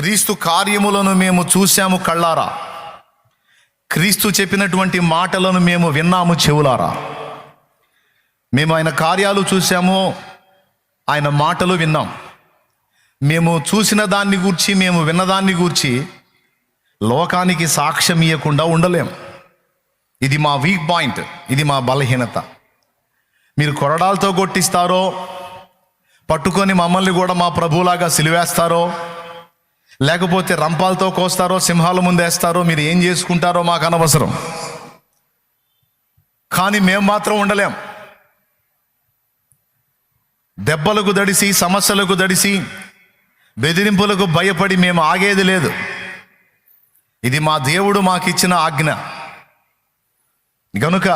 క్రీస్తు కార్యములను మేము చూశాము కళ్ళారా? క్రీస్తు చెప్పినటువంటి మాటలను మేము విన్నాము చెవులారా? మేము ఆయన కార్యాలు చూసాము ఆయన మాటలు విన్నాం. మేము చూసిన దాన్ని గూర్చి మేము విన్నదాన్ని గూర్చి లోకానికి సాక్ష్యం ఇవ్వకుండా ఉండలేం. ఇది మా వీక్ పాయింట్ ఇది మా బలహీనత. మీరు కొరడాలతో కొట్టిస్తారో పట్టుకొని మమ్మల్ని కూడా మా ప్రభువులాగా సిలివేస్తారో లేకపోతే రంపాలతో కోస్తారో సింహాల ముందేస్తారో మీరు ఏం చేసుకుంటారో మాకు అనవసరం. కానీ మేము మాత్రం ఉండలేం. దెబ్బలకు దడిసి సమస్యలకు దడిసి బెదిరింపులకు భయపడి మేము ఆగేది లేదు. ఇది మా దేవుడు మాకిచ్చిన ఆజ్ఞ. గనుక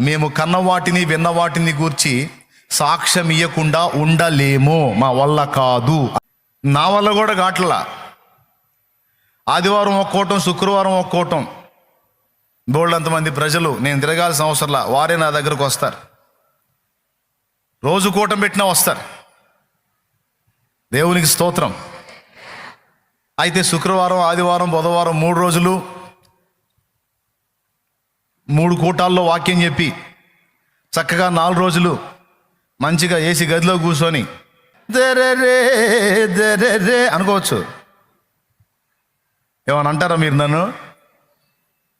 మేము కన్న వాటిని గూర్చి సాక్ష్యం ఇవ్వకుండా ఉండలేము. మా వల్ల కాదు. నా వల్ల కూడా కాట్లా. ఆదివారం ఒక్కోటం శుక్రవారం ఒక్కోటం బోళ్ళంతమంది ప్రజలు నేను తిరగాల్సిన అవసరంలా వారే నా దగ్గరకు వస్తారు. రోజు కూటం పెట్టినా వస్తారు. దేవునికి స్తోత్రం. అయితే శుక్రవారం ఆదివారం బుధవారం మూడు రోజులు మూడు కూటాల్లో వాక్యం చెప్పి చక్కగా నాలుగు రోజులు మంచిగా ఏసీ గదిలో కూర్చొని దరే దెరెరే అనుకోవచ్చు. ఏమని అంటారా మీరు నన్ను?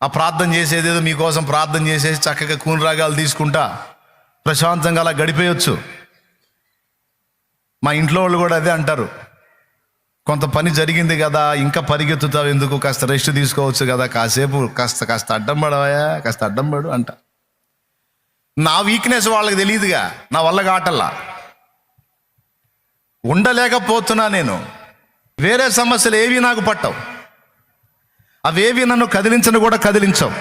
ఆ ప్రార్థన చేసేది ఏదో మీకోసం ప్రార్థన చేసేసి చక్కగా కూని రాగాలు తీసుకుంటా ప్రశాంతంగా అలా గడిపేయచ్చు. మా ఇంట్లో వాళ్ళు కూడా అదే అంటారు. కొంత పని జరిగింది కదా ఇంకా పరిగెత్తుతావు ఎందుకు? కాస్త రెస్ట్ తీసుకోవచ్చు కదా కాసేపు కాస్త కాస్త అడ్డం పడవయా కాస్త అడ్డం పడు అంట. నా వీక్నెస్ వాళ్ళకి తెలియదుగా నా వల్ల కాటల్లా. ఉండలేకపోతున్నా నేను. వేరే సమస్యలు ఏవి నాకు పట్టవు. అవేవి నన్ను కదిలించను కూడా కదిలించవు.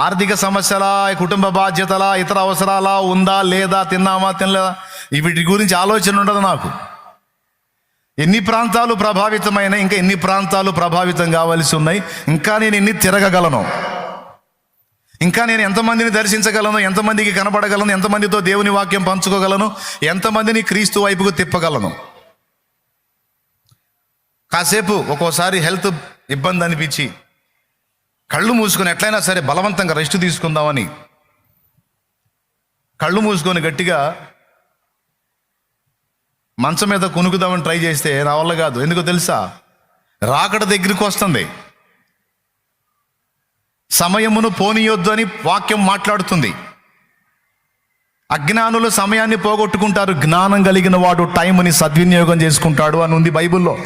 ఆర్థిక సమస్యల కుటుంబ బాధ్యతలా ఇతర అవసరాలా ఉందా లేదా తిన్నామా తినలేదా? వీటి గురించి ఆలోచన ఉండదు నాకు. ఎన్ని ప్రాంతాలు ప్రభావితమైన ఇంకా ఎన్ని ప్రాంతాలు ప్రభావితం కావాల్సి ఉన్నాయి ఇంకా నేను ఎన్ని తిరగగలను? ఇంకా నేను ఎంతమందిని దర్శించగలను ఎంతమందికి కనపడగలను ఎంతమందితో దేవుని వాక్యం పంచుకోగలను ఎంతమందిని క్రీస్తు వైపుకు తిప్పగలను? కాసేపు ఒక్కోసారి హెల్త్ ఇబ్బంది అనిపించి కళ్ళు మూసుకొని ఎట్లయినా సరే బలవంతంగా రెస్ట్ తీసుకుందామని కళ్ళు మూసుకొని గట్టిగా మంచం మీద కొనుక్కుదామని ట్రై చేస్తే నా వల్ల కాదు. ఎందుకో తెలుసా? రాకడ దగ్గరికి వస్తుంది. సమయమును పోనీయొద్దు అని వాక్యం మాట్లాడుతుంది. అజ్ఞానులు సమయాన్ని పోగొట్టుకుంటారు. జ్ఞానం కలిగిన వాడు టైంని సద్వినియోగం చేసుకుంటాడు అని ఉంది బైబిల్లో.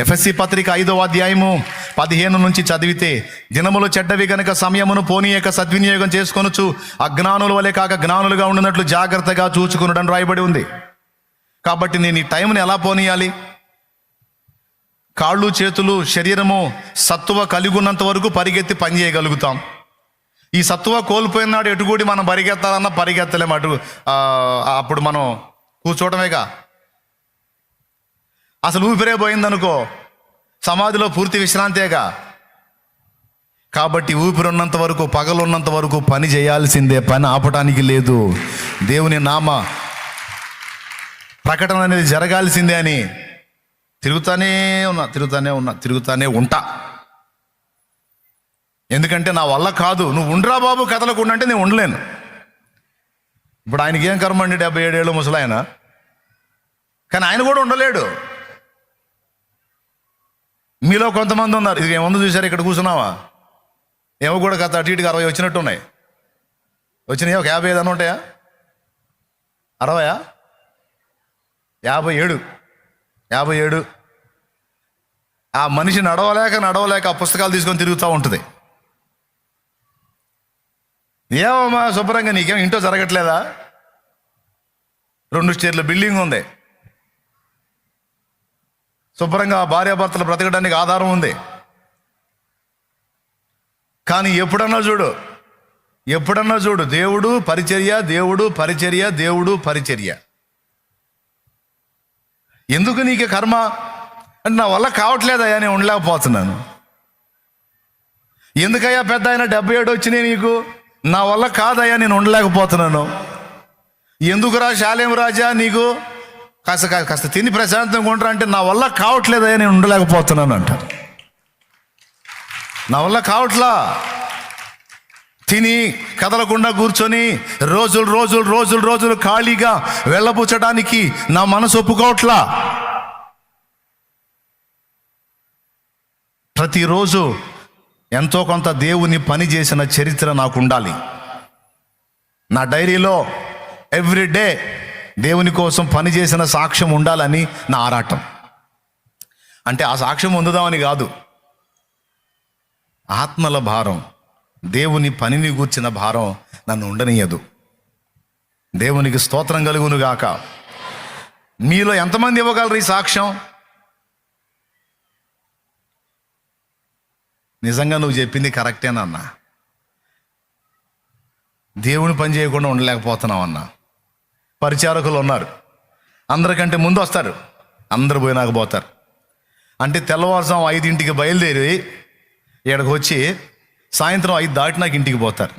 ఎఫ్ఎస్సి పత్రిక ఐదవ అధ్యాయము పదిహేను నుంచి చదివితే దినములు చెడ్డవి గనుక సమయమును పోనీయక సద్వినియోగం చేసుకొనొచ్చు అజ్ఞానుల వలె కాక జ్ఞానులుగా ఉండినట్లు జాగ్రత్తగా చూచుకునడం రాయబడి ఉంది. కాబట్టి నేను ఈ టైంని ఎలా పోనీయాలి? కాళ్ళు చేతులు శరీరము సత్తువ కలిగి ఉన్నంత వరకు పరిగెత్తి పని చేయగలుగుతాం. ఈ సత్తువ కోల్పోయినాడు ఎటుగూడి మనం పరిగెత్తాలన్నా పరిగెత్తలేము అటు అప్పుడు మనం కూర్చోవడమేగా అసలు ఊపిరే పోయిందనుకో. సమాధిలో పూర్తి విశ్రాంతేగా కాబట్టి ఊపిరి ఉన్నంత వరకు పగలున్నంత వరకు పని చేయాల్సిందే. పని ఆపటానికి లేదు. దేవుని నామ ప్రకటన అనేది జరగాల్సిందే అని తిరుగుతానే ఉన్నా తిరుగుతానే ఉన్నా తిరుగుతానే ఉంటా. ఎందుకంటే నా వల్ల కాదు. నువ్వు ఉండరా బాబు కథలకు ఉండంటే నేను ఉండలేను. ఇప్పుడు ఆయనకి ఏం కర్మ అండి డెబ్బై ఏడేళ్ళు ముసలాయన? కానీ ఆయన కూడా ఉండలేడు. మీలో కొంతమంది ఉన్నారు. ఇది ఏముంది చూసారు ఇక్కడ కూర్చున్నావా? ఏమో కూడా కథ అటు ఇటుగా అరవై వచ్చినట్టు ఉన్నాయి వచ్చినాయి? ఒక యాభై ఐదు ఉంటాయా? అరవయా? యాభై ఏడు. యాభై ఏడు. ఆ మనిషి నడవలేక నడవలేక ఆ పుస్తకాలు తీసుకొని తిరుగుతూ ఉంటుంది. ఏమమ్మా శుభ్రంగా నీకేం ఇంట్లో జరగట్లేదా? రెండు స్టేర్ల బిల్డింగ్ ఉంది. శుభ్రంగా భార్యాభర్తలు బ్రతకడానికి ఆధారం ఉంది. కానీ ఎప్పుడన్నా చూడు ఎప్పుడన్నా చూడు దేవుడు పరిచర్య దేవుడు పరిచర్య దేవుడు పరిచర్య. ఎందుకు నీకు కర్మ? అంటే నా వల్ల కావట్లేదయ్యా నేను ఉండలేకపోతున్నాను. ఎందుకయ్యా పెద్ద ఆయన డెబ్బై ఏడు వచ్చినాయి నీకు? నా వల్ల కాదయ్యా నేను ఉండలేకపోతున్నాను. ఎందుకురా శాలేం రాజా నీకు? కాస్త కా- కాస్త తిని ప్రశాంతంగా ఉండరా అంటే నా వల్ల కావట్లేదయ్యా నేను ఉండలేకపోతున్నాను అంట. నా వల్ల కావట్లా? తిని కదలకుండా కూర్చొని రోజులు రోజులు రోజులు రోజులు ఖాళీగా వెళ్ళబుచ్చడానికి నా మనసు ఒప్పుకోవట్లా? ప్రతిరోజు ఎంతో కొంత దేవుని పని చేసిన చరిత్ర నాకు ఉండాలి. నా డైరీలో ఎవ్రీ డే దేవుని కోసం పని చేసిన సాక్ష్యం ఉండాలని నా ఆరాటం. అంటే ఆ సాక్ష్యం పొందుదామని కాదు. ఆత్మల భారం దేవుని పనిని గూర్చిన భారం నన్ను ఉండనీయదు. దేవునికి స్తోత్రం కలుగును గాక. మీలో ఎంతమంది ఇవ్వగలరు ఈ సాక్ష్యం? నిజంగా నువ్వు చెప్పింది కరెక్టేనన్నా దేవుని పని చేయకుండా ఉండలేకపోతున్నావు అన్నా. పరిచారకులు ఉన్నారు. అందరికంటే ముందు వస్తారు. అందరు పోయినాక పోతారు. అంటే తెల్లవారుజాము ఐదింటికి బయలుదేరి ఇక్కడికి వచ్చి సాయంత్రం ఐదు దాటినాక ఇంటికి పోతారు.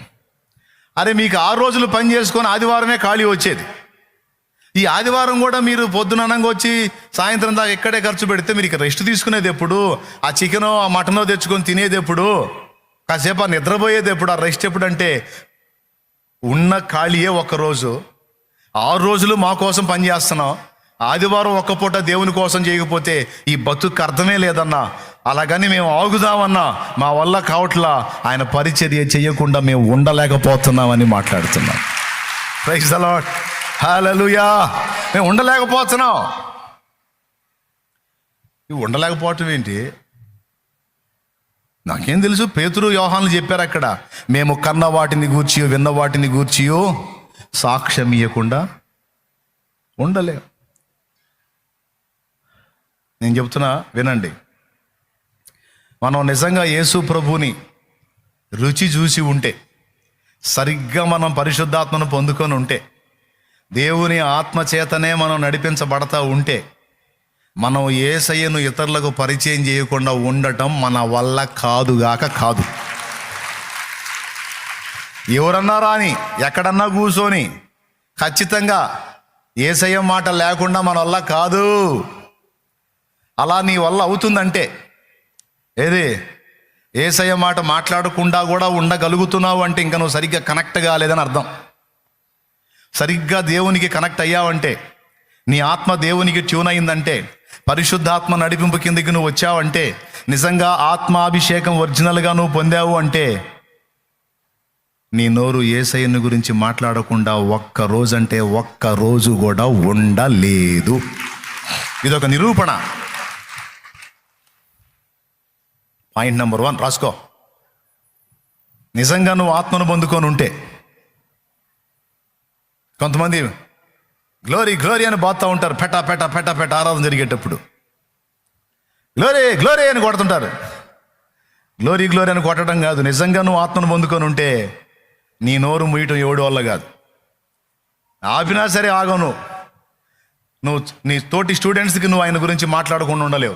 అరే మీకు ఆరు రోజులు పని చేసుకొని ఆదివారమే ఖాళీ వచ్చేది. ఈ ఆదివారం కూడా మీరు పొద్దుననంగా వచ్చి సాయంత్రం దాకా ఎక్కడే ఖర్చు పెడితే మీరు ఇక రెస్ట్ తీసుకునేది ఎప్పుడు? ఆ చికెనో ఆ మటనో తెచ్చుకొని తినేది ఎప్పుడు? కాసేపు ఆ నిద్రపోయేది ఎప్పుడు? ఆ రెస్ట్ ఎప్పుడు అంటే ఉన్న ఖాళీయే ఒక్క రోజు. ఆరు రోజులు మా కోసం పని చేస్తున్నాం ఆదివారం ఒక్క పూట దేవుని కోసం చేయకపోతే ఈ బతుకు అర్థమే లేదన్నా. అలాగని మేము ఆగుదామన్నా. మా వల్ల కావట్లా. ఆయన పరిచర్య చేయకుండా మేము ఉండలేకపోతున్నామని మాట్లాడుతున్నాం. ప్రైజ్ అలాట్ లార్డ్ మేము ఉండలేకపోతున్నాం. ఇవి ఉండలేకపోవటం ఏంటి? నాకేం తెలుసు? పేతురు వ్యవహాన్లు చెప్పారు అక్కడ మేము కన్న వాటిని గూర్చియో విన్న వాటిని గూర్చియో సాక్ష్యం ఇవ్వకుండా ఉండలేం. నేను చెప్తున్నా వినండి. మనం నిజంగా యేసు ప్రభుని రుచి చూసి ఉంటే సరిగ్గా మనం పరిశుద్ధాత్మను పొందుకొని ఉంటే దేవుని ఆత్మ చేతనే మనం నడిపించబడతా ఉంటే మనం ఏసయ్యను ఇతరులకు పరిచయం చేయకుండా ఉండటం మన వల్ల కాదుగాక కాదు. ఎవరన్నా రాని ఎక్కడన్నా కూర్చొని ఖచ్చితంగా ఏసయ్య మాట లేకుండా మన వల్ల కాదు. అలా నీ వల్ల అవుతుందంటే ఏది? ఏసయ్య మాట మాట్లాడకుండా కూడా ఉండగలుగుతున్నావు అంటే ఇంకా నువ్వు సరిగ్గా కనెక్ట్ కాలేదని అర్థం. సరిగ్గా దేవునికి కనెక్ట్ అయ్యావంటే నీ ఆత్మ దేవునికి ట్యూన్ అయిందంటే పరిశుద్ధాత్మ నడిపింపు కిందకి నువ్వు వచ్చావంటే నిజంగా ఆత్మాభిషేకం ఒరిజినల్గా నువ్వు పొందావు అంటే నీ నోరు ఏసయ్యను గురించి మాట్లాడకుండా ఒక్క రోజు అంటే ఒక్క రోజు కూడా ఉండలేదు. ఇదొక నిరూపణ. పాయింట్ నెంబర్ వన్ రాసుకో. నిజంగా నువ్వు ఆత్మను పొందుకొని ఉంటే. కొంతమంది గ్లోరీ గ్లోరీ అని బాగుతూ ఉంటారు. పెట పెట పెట పెట ఆరాధన జరిగేటప్పుడు. గ్లోరీ గ్లోరీ అని కొడుతుంటారు. గ్లోరీ గ్లోరీ అని కొట్టడం కాదు. నిజంగా నువ్వు ఆత్మను పొందుకొని ఉంటే నీ నోరు ముయ్యటం ఎవడి వల్ల కాదు. ఆపినా సరే ఆగను నువ్వు. నీ తోటి స్టూడెంట్స్కి నువ్వు ఆయన గురించి మాట్లాడకుండా ఉండలేవు.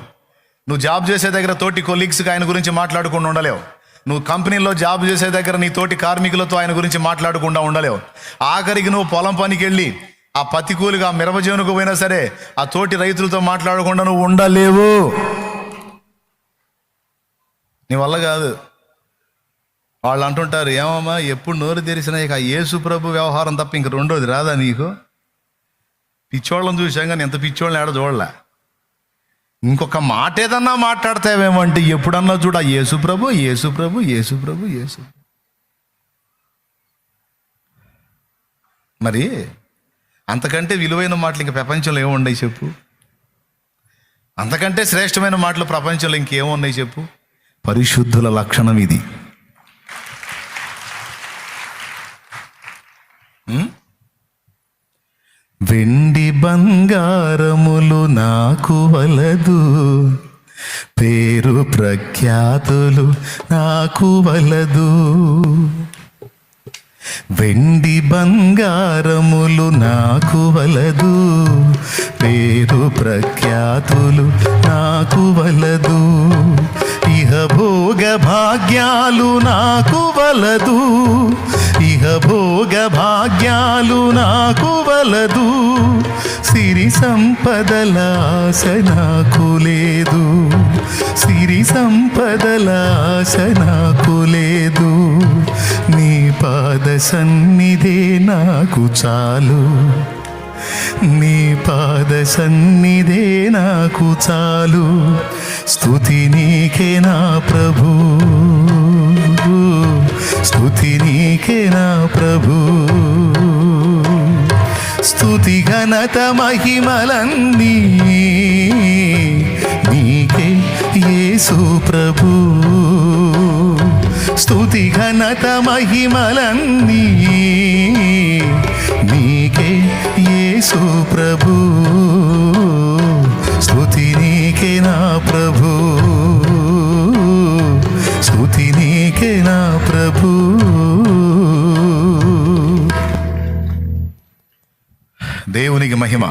నువ్వు జాబ్ చేసే దగ్గర తోటి కొలీగ్స్కి ఆయన గురించి మాట్లాడకుండా ఉండలేవు. నువ్వు కంపెనీలో జాబ్ చేసే దగ్గర నీ తోటి కార్మికులతో ఆయన గురించి మాట్లాడకుండా ఉండలేవు. ఆఖరికి నువ్వు పొలం పనికి వెళ్ళి ఆ పతికూలుగా కూలిగా పోయినా సరే ఆ తోటి రైతులతో మాట్లాడకుండా నువ్వు ఉండలేవు. నీ వల్ల కాదు. వాళ్ళు అంటుంటారు ఏమమ్మా ఎప్పుడు నోరు తెరిసినా ఇక యేసు ప్రభు వ్యవహారం తప్ప ఇంక రెండోది రాదా నీకు? పిచ్చోళ్ళని చూసాం కానీ ఎంత పిచ్చోళ్ళని ఆడ చూడలే. ఇంకొక మాట ఏదన్నా మాట్లాడతావేమో అంటే ఎప్పుడన్నా చూడ యేసు ప్రభు యేసు ప్రభు యేసు ప్రభు యేసు మరి అంతకంటే విలువైన మాటలు ఇంక ప్రపంచంలో ఏమున్నాయి చెప్పు? అంతకంటే శ్రేష్టమైన మాటలు ప్రపంచంలో ఇంకేమున్నాయి చెప్పు? పరిశుద్ధుల లక్షణం ఇది. వలదు పేరు ప్రఖ్యాతులు నాకు వలదు. వెండి బంగారములు నాకు వలదు. పేరు ప్రఖ్యాతులు నాకు వలదు. ఇహ భోగ భాగ్యాలు నాకు వలదు. ఇహ భోగ భాగ్యాలు నాకు వలదు. సంపదల ఆశ నాకు లేదు. సిరి సంపదల ఆశ నాకు లేదు. నీ పాద సన్నిధే నాకు చాలు. నీ పాద సన్నిధే నాకు చాలు. స్థుతి నీకే నా ప్రభు. స్థుతి నీకే నా ప్రభు. స్థుతి ఘనత మహిమలన్నీ నీకే యేసు ప్రభు. స్థుతి ఘనత మహిమలన్నీ నీకే యేసు ప్రభు. దేవునికి మహిమ.